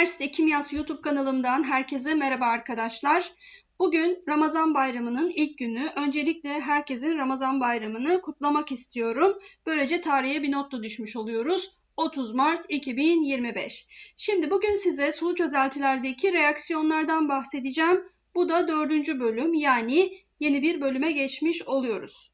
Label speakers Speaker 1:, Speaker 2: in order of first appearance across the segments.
Speaker 1: Üniversite Kimyası YouTube kanalımdan herkese merhaba arkadaşlar. Bugün Ramazan bayramının ilk günü. Öncelikle herkesin Ramazan bayramını kutlamak istiyorum. Böylece tarihe bir not da düşmüş oluyoruz. 30 Mart 2025. Şimdi bugün size sulu çözeltilerdeki reaksiyonlardan bahsedeceğim. Bu da dördüncü bölüm yani yeni bir bölüme geçmiş oluyoruz.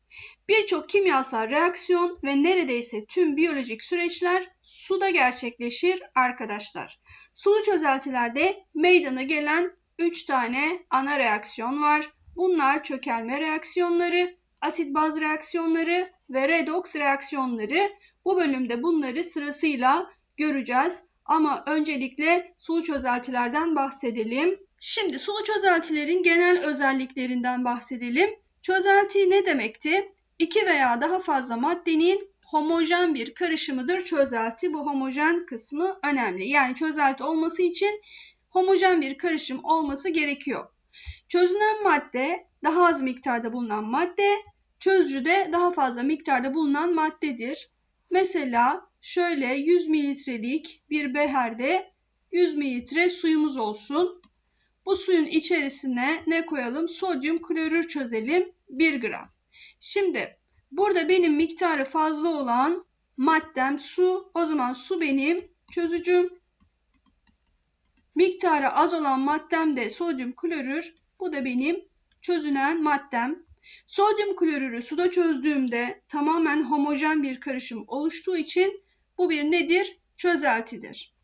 Speaker 1: Birçok kimyasal reaksiyon ve neredeyse tüm biyolojik süreçler suda gerçekleşir arkadaşlar. Sulu çözeltilerde meydana gelen 3 tane ana reaksiyon var. Bunlar çökelme reaksiyonları, asit baz reaksiyonları ve redoks reaksiyonları. Bu bölümde bunları sırasıyla göreceğiz. Ama öncelikle sulu çözeltilerden bahsedelim. Şimdi sulu çözeltilerin genel özelliklerinden bahsedelim. Çözelti ne demekti? İki veya daha fazla maddenin homojen bir karışımıdır çözelti. Bu homojen kısmı önemli. Yani çözelti olması için homojen bir karışım olması gerekiyor. Çözünen madde daha az miktarda bulunan madde, çözücüde daha fazla miktarda bulunan maddedir. Mesela şöyle 100 mililitrelik bir beherde 100 mililitre suyumuz olsun. Bu suyun içerisine ne koyalım? Sodyum klorür çözelim 1 gram. Şimdi burada benim miktarı fazla olan maddem su. O zaman su benim çözücüm. Miktarı az olan maddem de sodyum klorür. Bu da benim çözünen maddem. Sodyum klorürü suda çözdüğümde tamamen homojen bir karışım oluştuğu için bu bir nedir? Çözeltidir.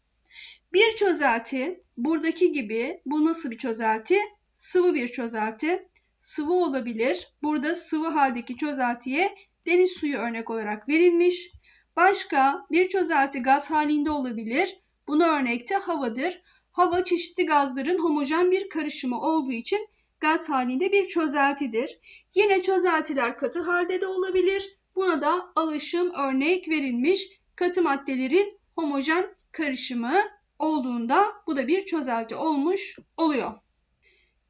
Speaker 1: Bir çözelti buradaki gibi bu nasıl bir çözelti? Sıvı bir çözelti. Sıvı olabilir. Burada sıvı haldeki çözeltiye deniz suyu örnek olarak verilmiş. Başka bir çözelti gaz halinde olabilir. Buna örnekte havadır. Hava çeşitli gazların homojen bir karışımı olduğu için gaz halinde bir çözeltidir. Yine çözeltiler katı halde de olabilir. Buna da alışım örnek verilmiş katı maddelerin homojen karışımı olduğunda bu da bir çözelti olmuş oluyor.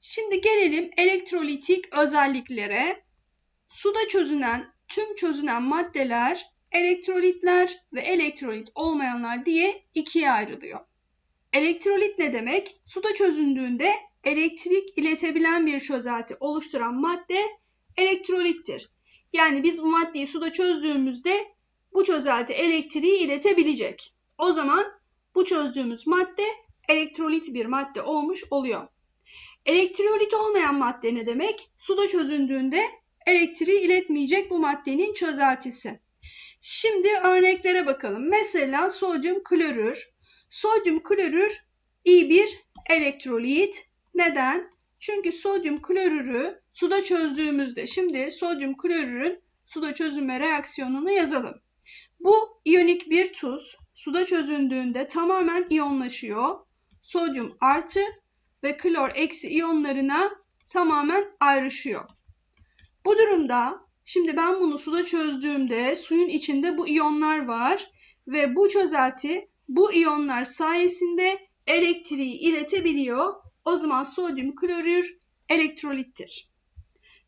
Speaker 1: Şimdi gelelim elektrolitik özelliklere. Suda çözünen tüm çözünen maddeler elektrolitler ve elektrolit olmayanlar diye ikiye ayrılıyor. Elektrolit ne demek? Suda çözündüğünde elektrik iletebilen bir çözelti oluşturan madde elektrolittir. Yani biz bu maddeyi suda çözdüğümüzde bu çözelti elektriği iletebilecek. O zaman bu çözdüğümüz madde elektrolit bir madde olmuş oluyor. Elektrolit olmayan madde ne demek? Suda çözündüğünde elektriği iletmeyecek bu maddenin çözeltisi. Şimdi örneklere bakalım. Mesela sodyum klorür. Sodyum klorür iyi bir elektrolit. Neden? Çünkü sodyum klorürü suda çözdüğümüzde şimdi sodyum klorürün suda çözünme reaksiyonunu yazalım. Bu iyonik bir tuz suda çözündüğünde tamamen iyonlaşıyor. Sodyum artı ve klor eksi iyonlarına tamamen ayrışıyor. Bu durumda şimdi ben bunu suda çözdüğümde suyun içinde bu iyonlar var ve bu çözelti bu iyonlar sayesinde elektriği iletebiliyor. O zaman sodyum klorür elektrolittir.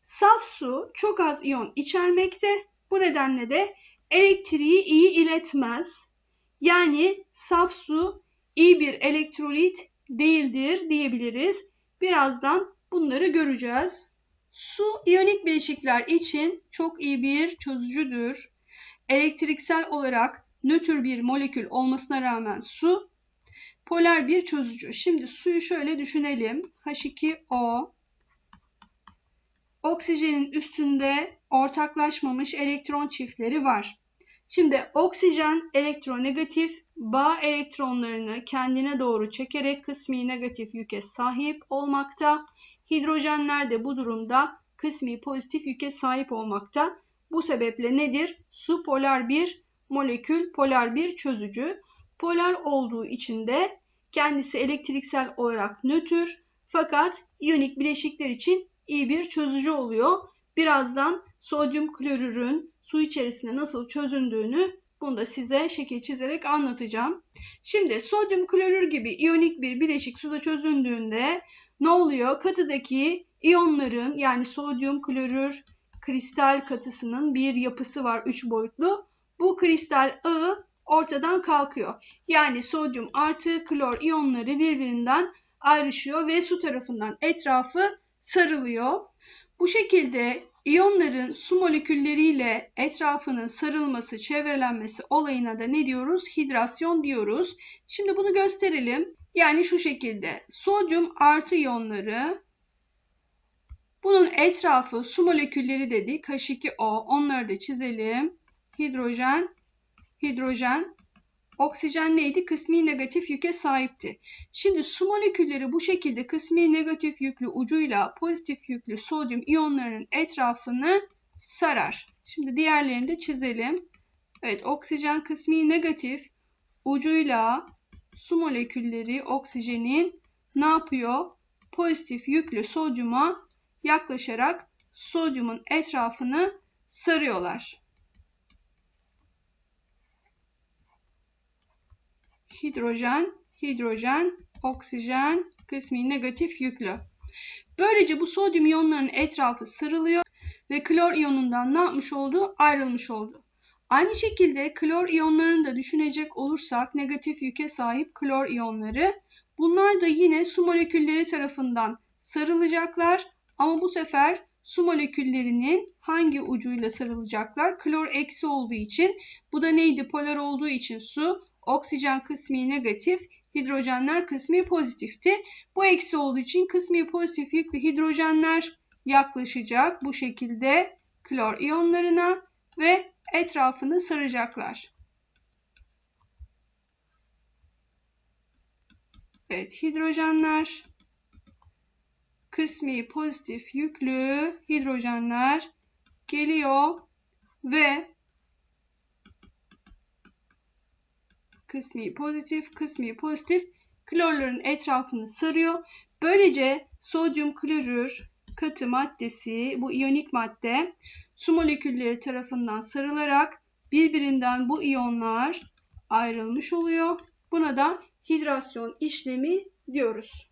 Speaker 1: Saf su çok az iyon içermekte. Bu nedenle de elektriği iyi iletmez. Yani saf su iyi bir elektrolit değildir diyebiliriz. Birazdan bunları göreceğiz. Su iyonik bileşikler için çok iyi bir çözücüdür. Elektriksel olarak nötr bir molekül olmasına rağmen su polar bir çözücü. Şimdi suyu şöyle düşünelim. H2O Oksijenin üstünde ortaklaşmamış elektron çiftleri var. Şimdi oksijen elektronegatif bağ elektronlarını kendine doğru çekerek kısmi negatif yüke sahip olmakta. Hidrojenler de bu durumda kısmi pozitif yüke sahip olmakta. Bu sebeple nedir? Su polar bir molekül, polar bir çözücü. Polar olduğu için de kendisi elektriksel olarak nötr fakat iyonik bileşikler için iyi bir çözücü oluyor. Birazdan sodyum klorürün su içerisinde nasıl çözündüğünü bunu da size şekil çizerek anlatacağım. Şimdi sodyum klorür gibi iyonik bir bileşik suda çözündüğünde ne oluyor? Katıdaki iyonların yani sodyum klorür kristal katısının bir yapısı var 3 boyutlu. Bu kristal ağı ortadan kalkıyor. Yani sodyum artı klor iyonları birbirinden ayrışıyor ve su tarafından etrafı sarılıyor. Bu şekilde iyonların su molekülleriyle etrafının sarılması, çevrelenmesi olayına da ne diyoruz? Hidrasyon diyoruz. Şimdi bunu gösterelim. Yani şu şekilde sodyum artı iyonları bunun etrafı su molekülleri dedik. H2O onları da çizelim. Hidrojen, hidrojen, oksijen neydi? Kısmi negatif yüke sahipti. Şimdi su molekülleri bu şekilde kısmi negatif yüklü ucuyla pozitif yüklü sodyum iyonlarının etrafını sarar. Şimdi diğerlerini de çizelim. Evet oksijen kısmi negatif ucuyla su molekülleri oksijenin ne yapıyor? Pozitif yüklü sodyuma yaklaşarak sodyumun etrafını sarıyorlar. Hidrojen, hidrojen, oksijen kısmi negatif yüklü. Böylece bu sodyum iyonlarının etrafı sarılıyor ve klor iyonundan ne yapmış oldu? Ayrılmış oldu. Aynı şekilde klor iyonlarını da düşünecek olursak negatif yüke sahip klor iyonları bunlar da yine su molekülleri tarafından sarılacaklar ama bu sefer su moleküllerinin hangi ucuyla sarılacaklar? Klor eksi olduğu için bu da neydi? Polar olduğu için su, oksijen kısmi negatif, hidrojenler kısmi pozitifti. Bu eksi olduğu için kısmi pozitif yüklü hidrojenler yaklaşacak bu şekilde klor iyonlarına ve etrafını saracaklar. Evet, hidrojenler kısmi pozitif yüklü hidrojenler geliyor ve kısmi pozitif, kısmi pozitif klorların etrafını sarıyor. Böylece sodyum klorür katı maddesi, bu iyonik madde su molekülleri tarafından sarılarak birbirinden bu iyonlar ayrılmış oluyor. Buna da hidrasyon işlemi diyoruz.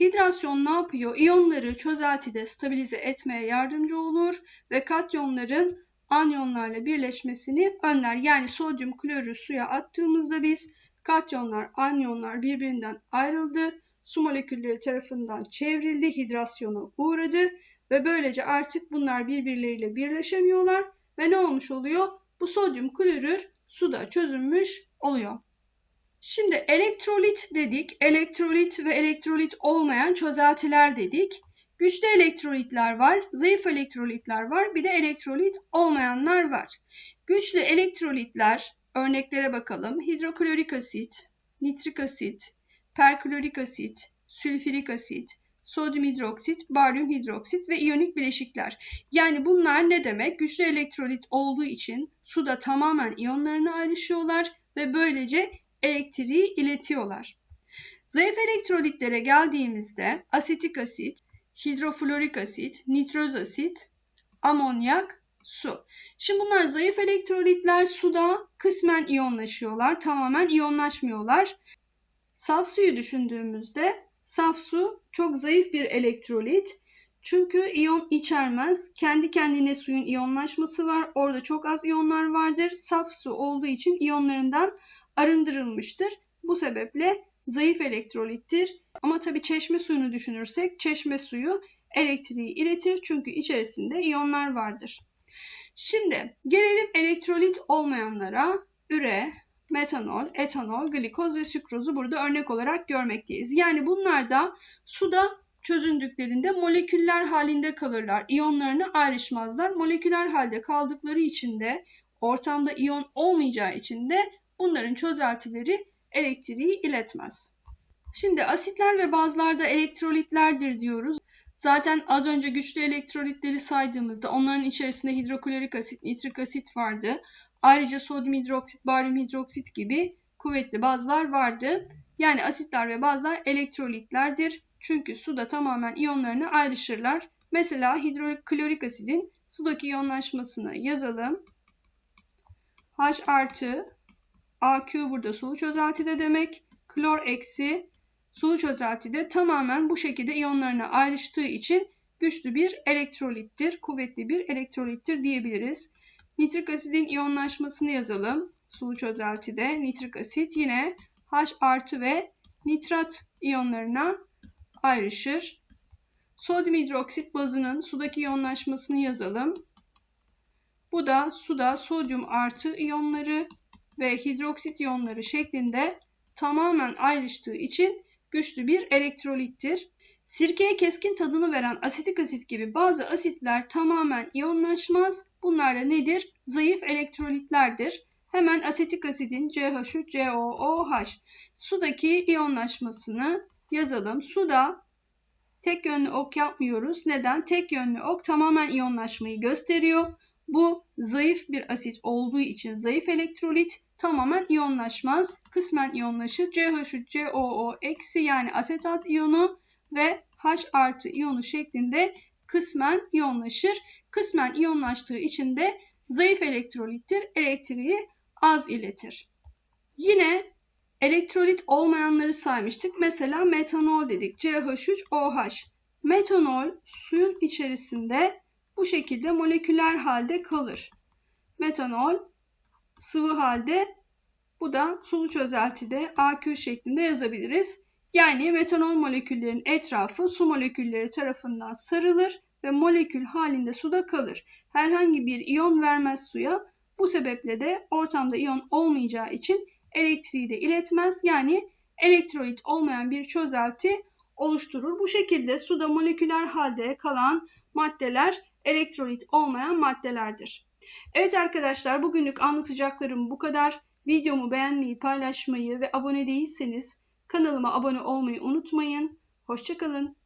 Speaker 1: Hidrasyon ne yapıyor? İyonları çözeltide stabilize etmeye yardımcı olur ve katyonların anyonlarla birleşmesini önler. Yani sodyum klorür suya attığımızda biz katyonlar, anyonlar birbirinden ayrıldı. Su molekülleri tarafından çevrildi, hidrasyona uğradı ve böylece artık bunlar birbirleriyle birleşemiyorlar ve ne olmuş oluyor? Bu sodyum klorür suda çözünmüş oluyor. Şimdi elektrolit dedik. Elektrolit ve elektrolit olmayan çözeltiler dedik. Güçlü elektrolitler var, zayıf elektrolitler var, bir de elektrolit olmayanlar var. Güçlü elektrolitler örneklere bakalım. Hidroklorik asit, nitrik asit, perklorik asit, sülfürik asit, sodyum hidroksit, baryum hidroksit ve iyonik bileşikler. Yani bunlar ne demek? Güçlü elektrolit olduğu için suda tamamen iyonlarını ayrışıyorlar ve böylece elektriği iletiyorlar. Zayıf elektrolitlere geldiğimizde asetik asit, hidroflorik asit, nitroz asit, amonyak, su. Şimdi bunlar zayıf elektrolitler suda kısmen iyonlaşıyorlar, tamamen iyonlaşmıyorlar. Saf suyu düşündüğümüzde saf su çok zayıf bir elektrolit. Çünkü iyon içermez. Kendi kendine suyun iyonlaşması var. Orada çok az iyonlar vardır. Saf su olduğu için iyonlarından arındırılmıştır. Bu sebeple zayıf elektrolittir. Ama tabii çeşme suyunu düşünürsek çeşme suyu elektriği iletir çünkü içerisinde iyonlar vardır. Şimdi gelelim elektrolit olmayanlara. Üre, metanol, etanol, glikoz ve sükrozu burada örnek olarak görmekteyiz. Yani bunlar da suda çözündüklerinde moleküller halinde kalırlar. İyonlarını ayrışmazlar. Moleküler halde kaldıkları için de ortamda iyon olmayacağı için de bunların çözeltileri elektriği iletmez. Şimdi asitler ve bazlarda elektrolitlerdir diyoruz. Zaten az önce güçlü elektrolitleri saydığımızda onların içerisinde hidroklorik asit, nitrik asit vardı. Ayrıca sodyum hidroksit, baryum hidroksit gibi kuvvetli bazlar vardı. Yani asitler ve bazlar elektrolitlerdir. Çünkü suda tamamen iyonlarını ayrışırlar. Mesela hidroklorik asidin sudaki iyonlaşmasını yazalım. H artı AQ burada sulu çözeltide demek. Klor eksi sulu çözeltide tamamen bu şekilde iyonlarına ayrıştığı için güçlü bir elektrolittir, kuvvetli bir elektrolittir diyebiliriz. Nitrik asidin iyonlaşmasını yazalım. sulu çözeltide nitrik asit yine H artı ve nitrat iyonlarına ayrışır. Sodyum hidroksit bazının sudaki iyonlaşmasını yazalım. Bu da suda sodyum artı iyonları ve hidroksit iyonları şeklinde tamamen ayrıştığı için güçlü bir elektrolittir. Sirkeye keskin tadını veren asetik asit gibi bazı asitler tamamen iyonlaşmaz. Bunlar da nedir? Zayıf elektrolitlerdir. Hemen asetik asidin CH3 COOH sudaki iyonlaşmasını yazalım. Suda tek yönlü ok yapmıyoruz. Neden? Tek yönlü ok tamamen iyonlaşmayı gösteriyor. Bu zayıf bir asit olduğu için zayıf elektrolit tamamen iyonlaşmaz. Kısmen iyonlaşır. CH3COO eksi yani asetat iyonu ve H artı iyonu şeklinde kısmen iyonlaşır. Kısmen iyonlaştığı için de zayıf elektrolittir. Elektriği az iletir. Yine elektrolit olmayanları saymıştık. Mesela metanol dedik. CH3OH. Metanol suyun içerisinde bu şekilde moleküler halde kalır. Metanol sıvı halde bu da sulu çözeltide AQ şeklinde yazabiliriz. Yani metanol moleküllerin etrafı su molekülleri tarafından sarılır ve molekül halinde suda kalır. Herhangi bir iyon vermez suya. Bu sebeple de ortamda iyon olmayacağı için elektriği de iletmez. Yani elektrolit olmayan bir çözelti oluşturur. Bu şekilde suda moleküler halde kalan maddeler elektrolit olmayan maddelerdir. Evet arkadaşlar bugünlük anlatacaklarım bu kadar. Videomu beğenmeyi, paylaşmayı ve abone değilseniz kanalıma abone olmayı unutmayın. Hoşçakalın.